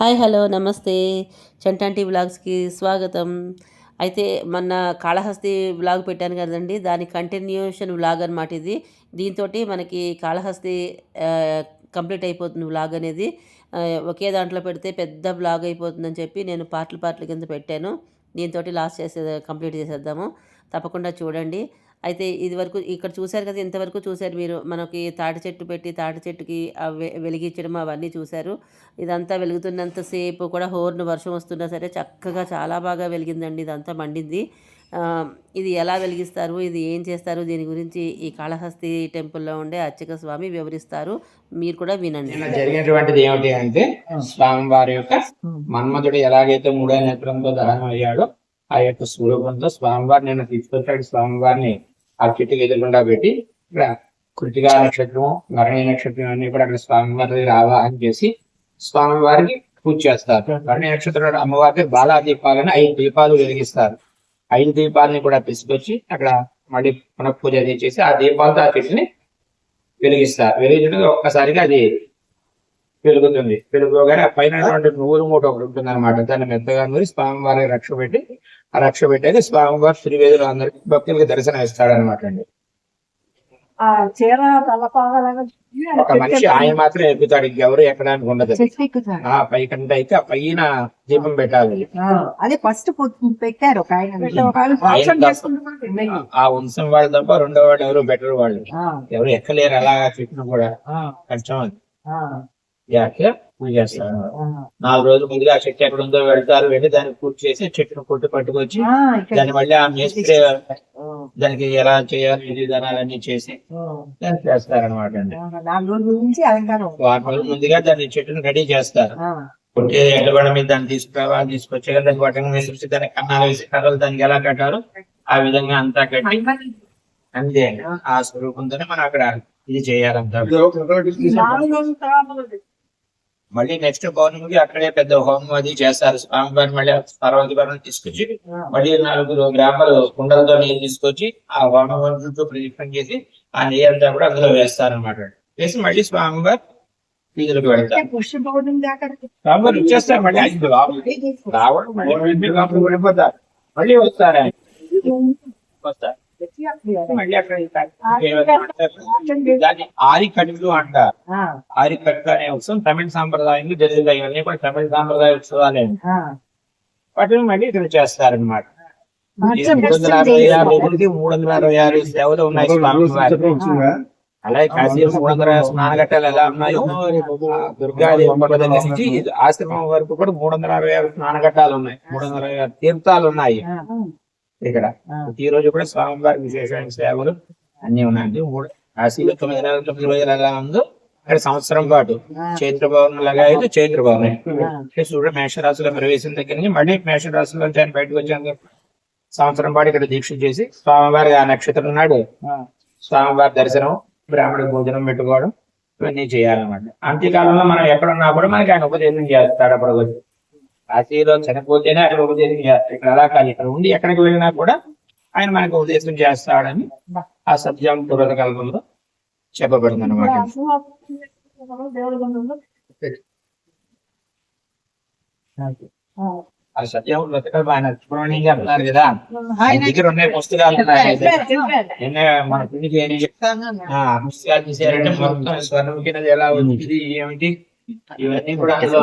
Hi hello నమస్తే. చంటాంటి వ్లాగ్స్కి స్వాగతం. అయితే మొన్న కాళహస్తి వ్లాగ్ పెట్టాను కదండి దాని కంటిన్యూషన్ బ్లాగ్ అనమాట ఇది. దీంతో మనకి కాళహస్తి కంప్లీట్ అయిపోతుంది వ్లాగ్ అనేది. ఒకే దాంట్లో పెడితే పెద్ద వ్లాగ్ అయిపోతుందని చెప్పి నేను పార్ట్లు పార్ట్ల కింద పెట్టాను. దీంతో లాస్ట్ చేసే కంప్లీట్ చేసేద్దాము. తప్పకుండా చూడండి. అయితే ఇది వరకు ఇక్కడ చూశారు కదా ఇంతవరకు చూశారు మీరు. మనకి తాటి చెట్టు పెట్టి తాటి చెట్టుకి వెలిగించడం అవన్నీ చూశారు. ఇదంతా వెలుగుతున్నంతసేపు కూడా హోర్ను వర్షం వస్తున్నా సరే చక్కగా చాలా బాగా వెలిగిందండి ఇదంతా మండింది. ఆ, ఇది ఎలా వెలిగిస్తారు ఇది ఏం చేస్తారు దీని గురించి ఈ కాళహస్తి టెంపుల్లో ఉండే అర్చక స్వామి వివరిస్తారు. మీరు కూడా వినండి. జరిగినటువంటిది ఏమిటి అంటే స్వామివారి యొక్క మన్మధుడు ఎలాగైతే మూడో నేత్రంతో దహనం అయ్యాడో ఆ యొక్క స్వరూపంతో స్వామివారి నిన్న తీసుకొచ్చాడు. స్వామివారిని ఆ చెట్టుకి ఎదురుకుండా పెట్టి ఇక్కడ కృతిగా నక్షత్రం మరణి నక్షత్రం అన్ని కూడా అక్కడ స్వామివారి దగ్గర ఆవాహన చేసి స్వామివారికి పూజ చేస్తారు. మరణి నక్షత్రం అమ్మవారికి బాలా దీపాలను ఐదు దీపాలు వెలిగిస్తారు. ఐదు దీపాలని కూడా తీసుకొచ్చి అక్కడ మళ్ళీ పునఃపూజ అది చేసి ఆ దీపాలతో ఆ చెట్టుని వెలిగిస్తారు. వెలిగించడం ఒక్కసారిగా అది వెలుగుతుంది వెలుగుగానే ఆ పైన నువ్వుల మూట ఒకటి ఉంటుంది అనమాట దాన్ని మెత్తగా నూరి స్వామివారి రక్ష పెట్టి ఆ రక్ష పెట్టేది స్వామివారి శ్రీవేదులు అందరికి భక్తులకి దర్శనం ఇస్తాడనమాట అండి. ఆ చీర తలపాగాలని ఒక మనిషి ఆయన మాత్రం ఎక్కుతాడు. ఇంకెవరు ఎక్కడానికి ఉండదు. ఆ పైకంటే అయితే ఆ పైన దీపం పెట్టాలి. అదే ఫస్ట్ పెట్టారు ఆ వంశం వాళ్ళు తప్ప రెండో వాళ్ళు ఎవరు? బెటర్ వాళ్ళు. ఎవరు ఎక్కలేరు అలాగా చెప్పిన కూడా. కష్టం అది. యాకే పూజ చేస్తారు నాలుగు రోజుల ముందుగా ఆ చెట్టు ఎక్కడ ఉందో వెళ్తారు వెళ్ళి దాన్ని పూర్తి చేసి చెట్టును కొట్టి పట్టుకొచ్చి దాన్ని మళ్ళీ ఆ మేస్త్రి దానికి ఎలా చేయాలి ఇది దానాలన్నీ చేసి దాన్ని చేస్తారనమాట అండి. నాలుగు రోజుల నుంచి అలంకారం. వారం రోజుల ముందుగా దాన్ని చెట్టును రెడీ చేస్తారు. కొట్టే ఎండబండ మీద దాన్ని తీసుకురావాలి తీసుకొచ్చి దానికి వటంగా వేసి దానికి కన్నాలు వేసి కర్రలు దానికి ఎలా కట్టారో ఆ విధంగా అంతా కట్టి అంతే అండి. ఆ స్వరూపంతోనే మనం అక్కడ ఇది చేయాలంతా నాలుగు రోజుల తర్వాత మళ్ళీ నెక్స్ట్ పౌర్ణమికి అక్కడే పెద్ద హోమం అది చేస్తారు. స్వామివారి మళ్ళీ పర్వతీవరం తీసుకొచ్చి మళ్ళీ నలుగురు గ్రామాలు కుండలతో నీళ్ళు తీసుకొచ్చి ఆ హోమవంతులతో ప్రదీపం చేసి ఆ నీరు అంతా కూడా అందులో వేస్తారనమాట వేసి మళ్ళీ స్వామివారి వీధులకు వెళ్తారు. స్వామివారు వచ్చేస్తారు మళ్ళీ. ఐదు రావడం మళ్ళీ. వెళ్ళిపోతారు మళ్ళీ వస్తారు ఆయన. వస్తారు. మళ్ళీ అక్కడ దాన్ని ఆరి కడుగులు అంటారు ఆ, ఆరి కట్టు అనే ఉత్సవం తమిళ సాంప్రదాయంలో జరుగుతాయి ఇవన్నీ కూడా తమిళ సాంప్రదాయ ఉత్సవాలే. వాటిని మళ్ళీ ఇక్కడ చేస్తారనమాట మూడు వందల అరవై ఆరు రోజులకి మూడు వందల అరవై ఆరు సేవలు ఉన్నాయి అలాగే కాశీ మూడు వందల స్నానఘట్టాలు ఎలా ఉన్నాయో దుర్గాదేవి నుంచి ఇది ఆశ్రమం వరకు కూడా మూడు వందల అరవై ఆరు స్నానఘట్టాలు ఉన్నాయి. మూడు వందల అరవై ఆరు తీర్థాలు ఉన్నాయి. ఇక్కడ ఈ రోజు కూడా స్వామివారి విశేషమైన సేవలు అన్ని ఉన్నాయండి. మూడు కాశీలో తొమ్మిది నెలల తొమ్మిది రోజులు ఎలా ఉందో ఇక్కడ సంవత్సరం పాటు చైత్ర పౌర్ణమి లాగా అయితే చైత్ర అంటే సూర్యుడు మేషరాశిలో ప్రవేశం దగ్గర నుంచి మళ్ళీ మేషరాశిలో ఆయన బయటకు వచ్చేందుకు సంవత్సరం పాటు ఇక్కడ దీక్ష చేసి స్వామివారి ఆ నక్షత్రం నాడు స్వామివారి దర్శనం బ్రాహ్మణ భోజనం పెట్టుకోవడం ఇవన్నీ చేయాలన్నమాట. అంత్యకాలంలో మనం ఎక్కడున్నా కూడా మనకి ఆయన ఉపదేశం చేస్తాడు అప్పుడు. కాశీలో చనిపోతేనే అక్కడ ఉపదేశం చేస్తాడు ఇక్కడ అలా కాదు ఇక్కడ ఉండి ఎక్కడికి వెళ్ళినా కూడా ఆయన మనకు ఉపదేశం చేస్తాడని ఆ సత్యం పూర్వత కల్పంలో చెప్పబడింది అనమాట ఆ. సత్యం వ్రతకల్ప ఆయన సుబ్రహ్మణ్యం గారు ఉన్నారు కదా. ఆయన దగ్గర ఉన్నాయి పుస్తకాలు నిన్న మన పిల్లికి ఏం చెప్తాను ఆ పుస్తకాలు తీసారంటే మొత్తం స్వర్ణం కింద ఎలా ఉంది ఏమిటి? ఇవన్నీ కూడా అందులో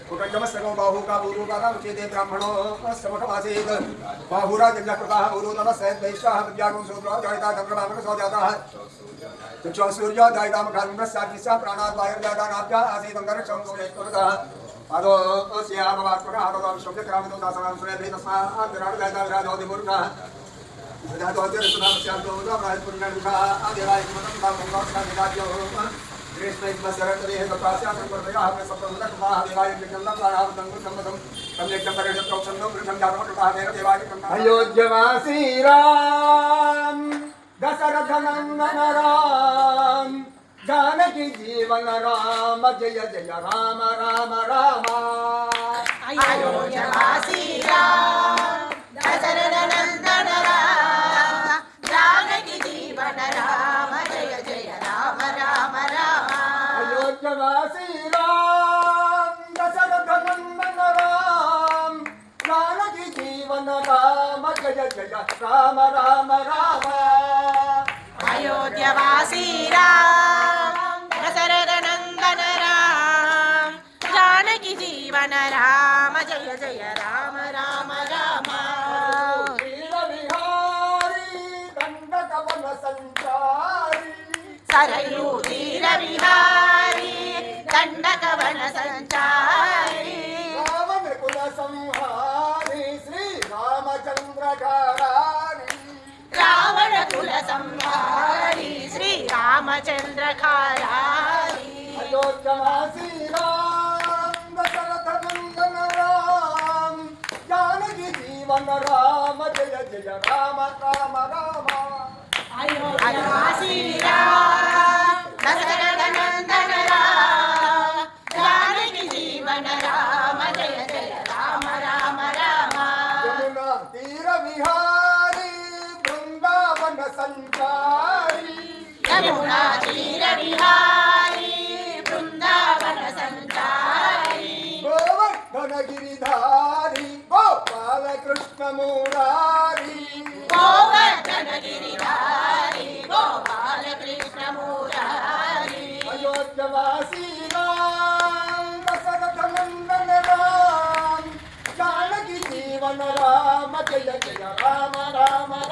कुटञ्जमस्तकौ बाहुका ऊरुदादा उच्यते ब्राह्मणो समकमासीत् बाहुराजज्ञकृताः ऊरुदादसैद्वैश्वाः विद्यागुं शूद्रो जायिता चक्रमामक स्वजाताः चक्षुसूर्यो जायितामखान्मुखस्याग्निस्या प्राणाद्वायुर्जातानाभ्या आसीदङ्गरक्षं सुरेश्वरतः अदो श्यामवात्मकः अदो विश्वक्रामतो दासनां सुरेभि तस्मात् विराट जायिता विराजो दिमूर्खः विराजो दिर्सुनामस्याब्दो प्रायः पुण्यनिषाः आदिरायिकमतं तामङ्गोक्षादिराज्यो రామ్ దశరథ నందన రామ్ జానకి జీవన రామ జయ జయ రామ రామ రామ. అయోధ్యవాసీ రామ రామ రామ. అయోధ్యవాసీ రామ్ దశరథ నందన రామ జానకి జీవన రామ జయ జయ రామ రామ రామచంద్ర కారారి అయోధ్యవాసి రామ్ దశరథ నందన రామ్ జానకి జీవన రామ జయ జయ రామ రామ రామ. అయోధ్యవాసి మురారి గోవర్ధన గిరిధారి గోపాల కృష్ణ మురారి అయోధ్యవాసి రామ్ దశరథ నందన రామ్ జానకి జీవన రామ జయ జయ రామ రామ రామ.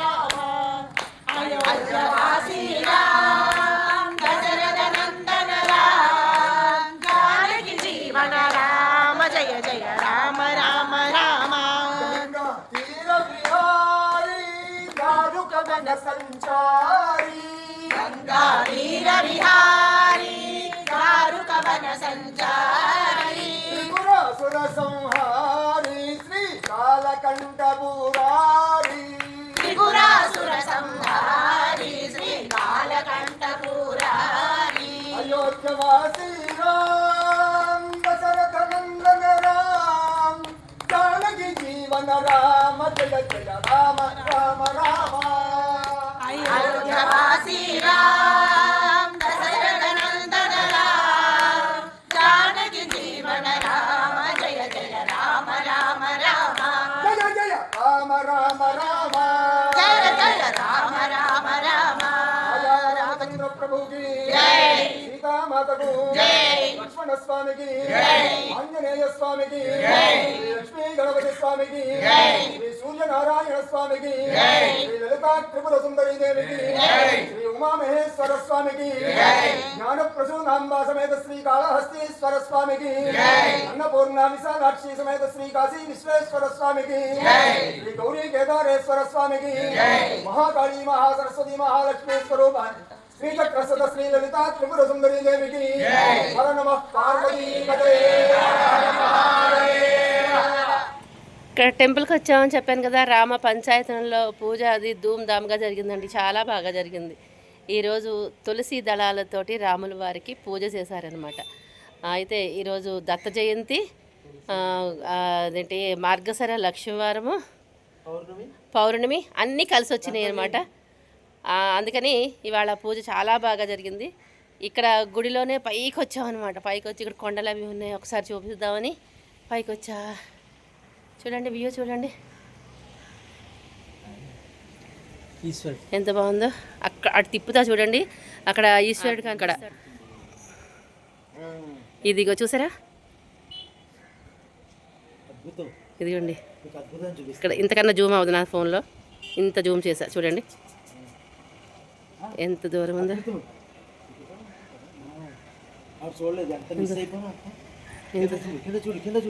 రామ రామ సీతామాతకు జై. లక్ష్మణ స్వామికి జై. ఆంజనేయ స్వామికి జై. శ్రీ లక్ష్మీ గణపతి స్వామికి జై. శ్రీ సూర్యనారాయణ స్వామికి జై. శ్రీ లలితా త్రిపుర సుందరి దేవికి జై. శ్రీ ఉమామహేశ్వర స్వామికి జై. జ్ఞాన ప్రసూనాంబా సమేత శ్రీ కాళహస్తీశ్వర స్వామికి జై. అన్నపూర్ణ విశాలాక్షి సమేత శ్రీ కాశీ విశ్వేశ్వర స్వామికి జై. శ్రీ గౌరీ కేదారేశ్వర స్వామికి జై. మహాకాళీ మహాసరస్వతి మహాలక్ష్మి స్వరూపాన్ని శ్రీ చక్రసత శ్రీ లలితా త్రిపుర సుందరి దేవికి హర నమ పార్వతీ ఇక్కడ టెంపుల్కి వచ్చామని చెప్పాను కదా రామ పంచాయతనంలో పూజ అది ధూమ్ ధామ్గా జరిగిందండి చాలా బాగా జరిగింది. ఈరోజు తులసి దళాలతోటి రాముల వారికి పూజ చేశారనమాట అయితే ఈరోజు దత్త జయంతి అదేంటి మార్గశర లక్ష్మీవారము పౌర్ణమి. అన్నీ కలిసి వచ్చినాయి అనమాట అందుకని ఇవాళ పూజ చాలా బాగా జరిగింది. ఇక్కడ గుడిలోనే పైకి వచ్చామన్నమాట పైకి వచ్చి ఇక్కడ కొండలు అవి ఉన్నాయి. ఒకసారి చూపిద్దామని పైకి వచ్చా చూడండి వ్యూ చూడండి. ఈశ్వర్. ఎంత బాగుందో. అక్కడ అటు తిప్పుతా చూడండి. అక్కడ ఈశ్వరుడికి అక్కడ ఇదిగో చూసారా? అద్భుతం. ఇదిగోండి. మీకు అద్భుతం చూపిస్తాను ఇక్కడ ఇంతకన్నా జూమ్ అవుతుంది నా ఫోన్లో. ఇంత జూమ్ చేసా. చూడండి. ఎంత దూరం ఉందో. కింద.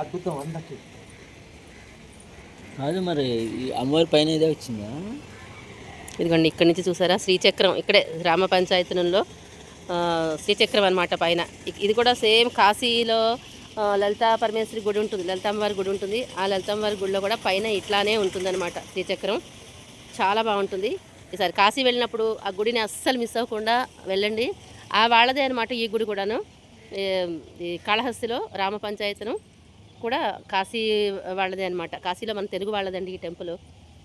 అద్భుతం మరి ఈ అమ్మవారి పైన ఇదే వచ్చిందా? ఇదిగోండి ఇక్కడి నుంచి చూసారా? శ్రీచక్రం ఇక్కడే గ్రామ పంచాయతీలో శ్రీచక్రం అనమాట పైన. ఇది కూడా సేమ్ కాశీలో లలితా పరమేశ్వరి గుడి ఉంటుంది. లలితాంబారి గుడి ఉంటుంది. ఆ లలితాంబారి గుడిలో కూడా పైన ఇట్లానే ఉంటుందన్నమాట శ్రీచక్రం. చాలా బాగుంటుంది. ఈసారి కాశీ వెళ్ళినప్పుడు ఆ గుడిని అస్సలు మిస్ అవ్వకుండా వెళ్ళండి. ఆ వాళ్ళదే అనమాట ఈ గుడి కూడాను. ఈ కాళహస్తిలో రామ పంచాయతీను కూడా కాశీ వాళ్ళదే అనమాట కాశీలో మన తెలుగు వాళ్ళదండి ఈ టెంపుల్.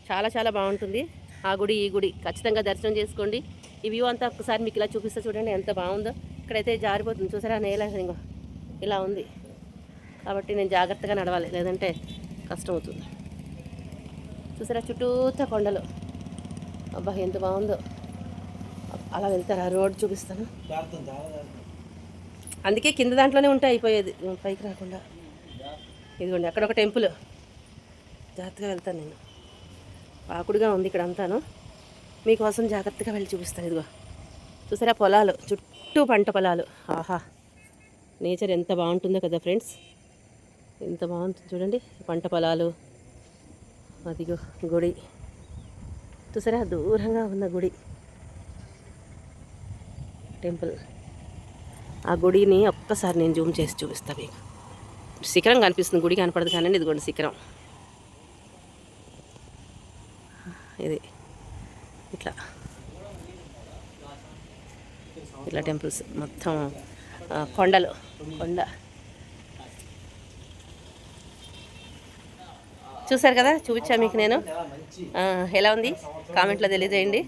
చాలా చాలా బాగుంటుంది. ఆ గుడి ఈ గుడి ఖచ్చితంగా దర్శనం చేసుకోండి. ఈ వ్యూ అంతా ఒకసారి మీకు ఇలా చూపిస్తే చూడండి ఎంత బాగుందో. ఇక్కడైతే జారిపోతుంది. చూసారా? నేల ఇంకో ఇలా ఉంది. కాబట్టి నేను జాగ్రత్తగా నడవాలి. లేదంటే కష్టం అవుతుంది. చూసారా? చుట్టూతా కొండలు. అబ్బా ఎంత బాగుందో. అలా వెళ్తారా? రోడ్ చూపిస్తాను? అందుకే కింద దాంట్లోనే ఉంటే అయిపోయేది. పైకి రాకుండా. ఇదిగోండి అక్కడ ఒక టెంపుల్. జాగ్రత్తగా వెళ్తాను నేను. పాకుడుగా ఉంది ఇక్కడ అంతాను. మీకోసం జాగ్రత్తగా వెళ్ళి చూపిస్తాను ఇదిగో. చూసారా పొలాలు? చుట్టూ పంట పొలాలు. ఆహా. నేచర్ ఎంత బాగుంటుందో కదా ఫ్రెండ్స్. ఎంత బాగుంటుంది చూడండి. పంట పొలాలు. అదిగో గుడి. చూసారా దూరంగా ఉన్న గుడి. టెంపుల్. ఆ గుడిని ఒక్కసారి నేను జూమ్ చేసి చూపిస్తాను మీకు. శిఖరం కనిపిస్తుంది గుడి కనపడదు కానీ ఇదిగోండి శిఖరం. ఇది. ఇట్లా. ఇట్లా టెంపుల్స్ మొత్తం కొండలు. కొండ. చూసారు కదా? చూపించా మీకు నేను. ఎలా ఉంది? కామెంట్లో తెలియజేయండి.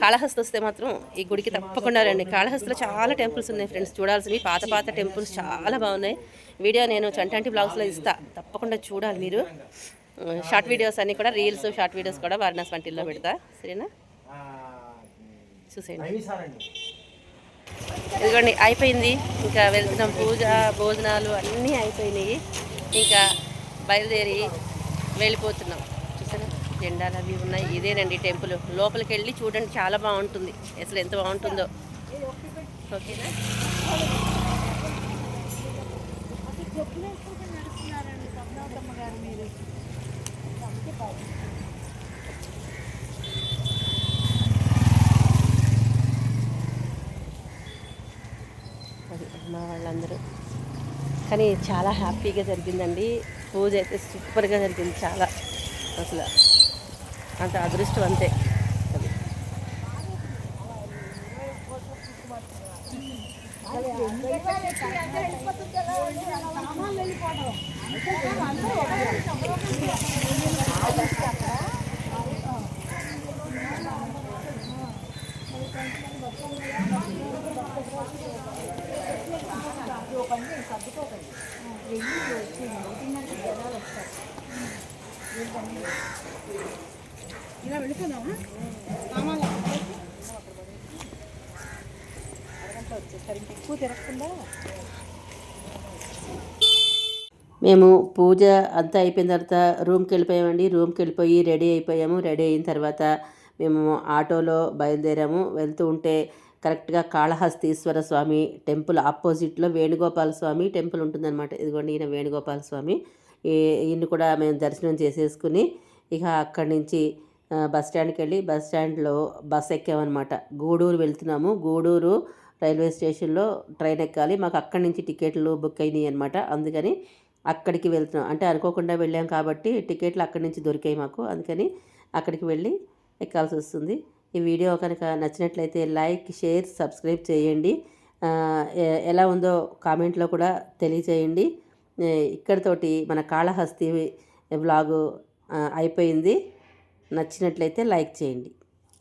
కాళహస్తి వస్తే మాత్రం ఈ గుడికి తప్పకుండా రండి. కాళహస్తిలో చాలా టెంపుల్స్ ఉన్నాయి ఫ్రెండ్స్. చూడాల్సినవి పాత పాత టెంపుల్స్ చాలా బాగున్నాయి. వీడియో నేను చంటంటి బ్లాగ్స్లో ఇస్తా. తప్పకుండా చూడాలి మీరు. షార్ట్ వీడియోస్ అన్నీ కూడా రీల్స్ షార్ట్ వీడియోస్ కూడా వారణాసి వంటిల్లో పెడతా. సరేనా? చూసేయండి. ఇదిగోండి అయిపోయింది. ఇంకా వెళ్తున్నాం. పూజ భోజనాలు అన్నీ అయిపోయినాయి. ఇంకా బయలుదేరి వెళ్ళిపోతున్నాం. చూసారా? జెండాలు అవి ఉన్నాయి. ఇదేనండి టెంపుల్. లోపలికి వెళ్ళి చూడండి చాలా బాగుంటుంది. అసలు ఎంత బాగుంటుందో. ఓకేనా? అది మా వాళ్ళందరూ. కానీ చాలా హ్యాపీగా జరిగిందండి. పూజ అయితే సూపర్గా జరిగింది చాలా. అసలు అంత అదృష్టం అంతే. అది మేము పూజ అంతా అయిపోయిన తర్వాత రూమ్కి వెళ్ళిపోయామండి. రూమ్కి వెళ్ళిపోయి రెడీ అయిపోయాము. రెడీ అయిన తర్వాత మేము ఆటోలో బయలుదేరాము. వెళ్తూ ఉంటే కరెక్ట్గా కాళహస్తీశ్వర స్వామి టెంపుల్ ఆపోజిట్లో వేణుగోపాల స్వామి టెంపుల్ ఉంటుందన్నమాట. ఇదిగోండి ఈయన వేణుగోపాల స్వామి. ఈ- ఈయన్ని కూడా మేము దర్శనం చేసేసుకుని ఇక అక్కడి నుంచి బస్ స్టాండ్కి వెళ్ళి బస్ స్టాండ్లో బస్ ఎక్కామన్నమాట. గూడూరు వెళ్తున్నాము. గూడూరు రైల్వే స్టేషన్లో ట్రైన్ ఎక్కాలి. మాకు అక్కడి నుంచి టికెట్లు బుక్ అయినాయి అనమాట అందుకని అక్కడికి వెళ్తున్నాం. అంటే అనుకోకుండా వెళ్ళాం కాబట్టి టికెట్లు అక్కడి నుంచి దొరికాయి మాకు. అందుకని అక్కడికి వెళ్ళి ఎక్కాల్సి వస్తుంది. ఈ వీడియో కనుక నచ్చినట్లయితే లైక్ షేర్ సబ్స్క్రైబ్ చేయండి. ఎలా ఉందో కామెంట్లో కూడా తెలియజేయండి ఏ, ఇక్కడితోటి మన కాళహస్తి వ్లాగు అయిపోయింది. నచ్చినట్లయితే లైక్ చేయండి.